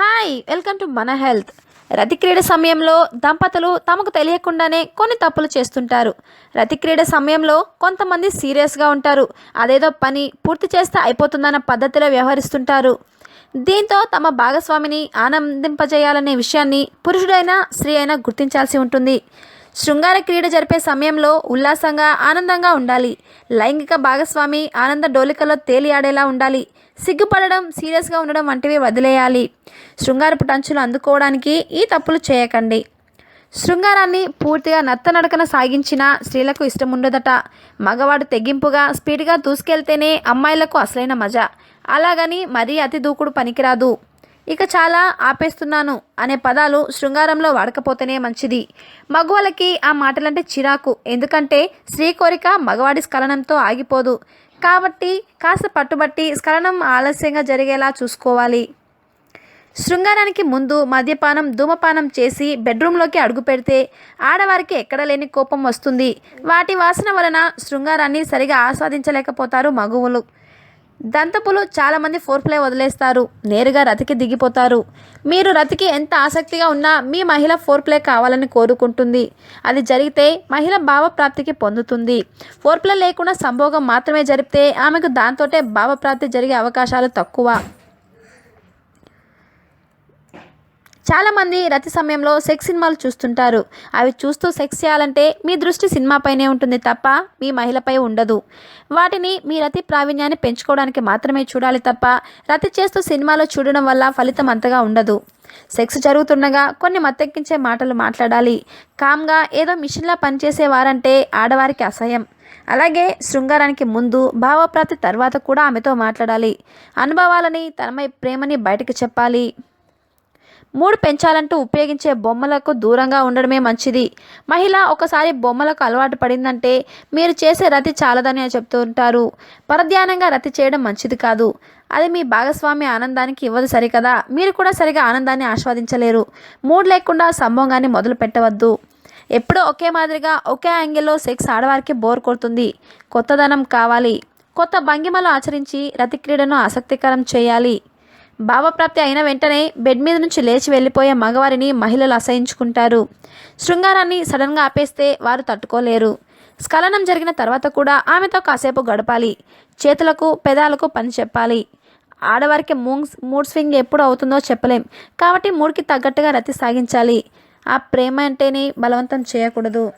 Hi welcome to మన health. రతి క్రీడ సమయంలో దంపతులు తమకు తెలియకుండానే కొన్ని తప్పులు చేస్తుంటారు. రతి క్రీడ సమయంలో కొంతమంది సీరియస్గా ఉంటారు. అదేదో పని పూర్తి చేస్తే అయిపోతుందన్న పద్ధతిలో వ్యవహరిస్తుంటారు. దీంతో తమ భాగస్వామిని ఆనందింపజేయాలనే విషయాన్ని పురుషుడైనా స్త్రీ అయినా గుర్తించాల్సి ఉంటుంది. శృంగార క్రీడ జరిపే సమయంలో ఉల్లాసంగా ఆనందంగా ఉండాలి. లైంగిక భాగస్వామి ఆనంద డోలికలో తేలియాడేలా ఉండాలి. సిగ్గుపడడం సీరియస్గా ఉండడం వంటివి వదిలేయాలి. శృంగారపు టంచులు అందుకోవడానికి ఈ తప్పులు చేయకండి. శృంగారాన్ని పూర్తిగా నత్తనడకన సాగించిన స్త్రీలకు ఇష్టం ఉండదట. మగవాడు తెగింపుగా స్పీడ్గా దూసుకెళ్తేనే అమ్మాయిలకు అసలైన మజా. అలాగని మరీ అతి దూకుడు పనికిరాదు. ఇక చాలా ఆపేస్తున్నాను అనే పదాలు శృంగారంలో వాడకపోతేనే మంచిది. మగవాళ్ళకి ఆ మాటలంటే చిరాకు. ఎందుకంటే స్త్రీ కోరిక మగవాడి స్ఖలనంతో ఆగిపోదు. కాబట్టి కాస్త పట్టుబట్టి స్ఖలనం ఆలస్యంగా జరిగేలా చూసుకోవాలి. శృంగారానికి ముందు మద్యపానం ధూమపానం చేసి బెడ్రూమ్లోకి అడుగు పెడితే ఆడవారికి ఎక్కడ లేని కోపం వస్తుంది. వాటి వాసన వలన శృంగారాన్ని సరిగా ఆస్వాదించలేకపోతారు మగువులు. దంతపులు చాలామంది ఫోర్ ప్లే వదిలేస్తారు. నేరుగా రతికి దిగిపోతారు. మీరు రతికి ఎంత ఆసక్తిగా ఉన్నా మీ మహిళ ఫోర్ ప్లే కావాలని కోరుకుంటుంది. అది జరిగితే మహిళ భావప్రాప్తికి పొందుతుంది. ఫోర్ ప్లే లేకుండా సంభోగం మాత్రమే జరిపితే ఆమెకు దాంతోటే భావప్రాప్తి జరిగే అవకాశాలు తక్కువ. చాలామంది రతి సమయంలో సెక్స్ సినిమాలు చూస్తుంటారు. అవి చూస్తూ సెక్స్ చేయాలంటే మీ దృష్టి సినిమాపైనే ఉంటుంది తప్ప మీ మహిళపై ఉండదు. వాటిని మీ రతి ప్రావీణ్యాన్ని పెంచుకోవడానికి మాత్రమే చూడాలి తప్ప రతి చేస్తూ సినిమాలో చూడడం వల్ల ఫలితం అంతగా ఉండదు. సెక్స్ జరుగుతుండగా కొన్ని మత్తెక్కించే మాటలు మాట్లాడాలి. కామ్గా ఏదో మిషన్లా పనిచేసేవారంటే ఆడవారికి అసహ్యం. అలాగే శృంగారానికి ముందు భావప్రాప్తి తర్వాత కూడా ఆమెతో మాట్లాడాలి. అనుభవాలని తనమై ప్రేమని బయటకు చెప్పాలి. మూడు పెంచాలంటూ ఉపయోగించే బొమ్మలకు దూరంగా ఉండడమే మంచిది. మహిళ ఒకసారి బొమ్మలకు అలవాటు పడిందంటే మీరు చేసే రతి చాలదని చెప్తూ ఉంటారు పరధ్యానంగా రతి చేయడం మంచిది కాదు. అది మీ భాగస్వామి ఆనందానికి ఇవ్వదు సరికదా? మీరు కూడా సరిగా ఆనందాన్ని ఆస్వాదించలేరు. మూడ్ లేకుండా సంభోగాన్ని మొదలు పెట్టవద్దు. ఎప్పుడూ ఒకే మాదిరిగా ఒకే యాంగిల్లో సెక్స్ ఆడవారికి బోర్ కొడుతుంది. కొత్తదనం కావాలి. కొత్త భంగిమలు ఆచరించి రతి క్రీడను ఆసక్తికరం చేయాలి. భావప్రాప్తి అయిన వెంటనే బెడ్ మీద నుంచి లేచి వెళ్ళిపోయే మగవారిని మహిళలు అసహించుకుంటారు. శృంగారాన్ని సడన్గా ఆపేస్తే వారు తట్టుకోలేరు. స్ఖలనం జరిగిన తర్వాత కూడా ఆమెతో కాసేపు గడపాలి. చేతులకు పెదాలకు పని చెప్పాలి. ఆడవారికి మూంగ్ మూడ్ స్వింగ్ ఎప్పుడు అవుతుందో చెప్పలేం. కాబట్టి మూడ్కి తగ్గట్టుగా రతి సాగించాలి. ఆ ప్రేమ అంటేనే బలవంతం చేయకూడదు.